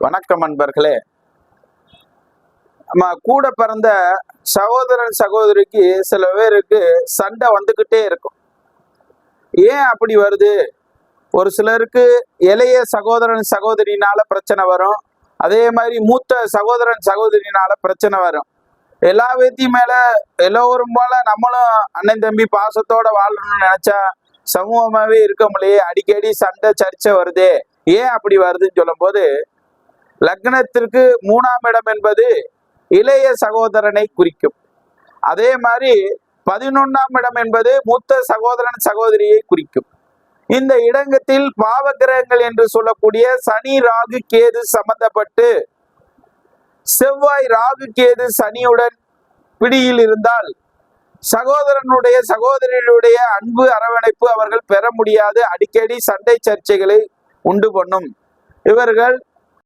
வணக்கம் அன்பர்களே. நம்ம கூட பிறந்த சகோதரன் சகோதரிக்கு சில பேருக்கு சண்டை வந்துக்கிட்டே இருக்கும். ஏன் அப்படி வருது? ஒரு சிலருக்கு இளைய சகோதரன் சகோதரினால பிரச்சனை வரும். அதே மாதிரி மூத்த சகோதரன் சகோதரினால பிரச்சனை வரும். எல்லா வேத்தியும் மேல எல்லோரும் போல நம்மளும் அண்ணன் தம்பி பாசத்தோட வாழணும்னு நினைச்சா சமூகமாவே இருக்க முடியே அடிக்கடி சண்டை சர்ச்சை வருதே. ஏன் அப்படி வருதுன்னு சொல்லும்போது லக்னத்திற்கு மூணாம் இடம் என்பது இளைய சகோதரனை குறிக்கும். அதே மாதிரி பதினொன்றாம் இடம் என்பது மூத்த சகோதரன் சகோதரியை குறிக்கும். இந்த இடங்கத்தில் பாவகிரகங்கள் என்று சொல்லக்கூடிய சனி ராகு கேது சம்பந்தப்பட்டு செவ்வாய் ராகு கேது சனியுடன் பிடியில் இருந்தால் சகோதரனுடைய சகோதரியுடைய அன்பு அரவணைப்பு அவர்கள் பெற முடியாது. அடிக்கடி சண்டை சர்ச்சைகளை உண்டு பண்ணும். இவர்கள்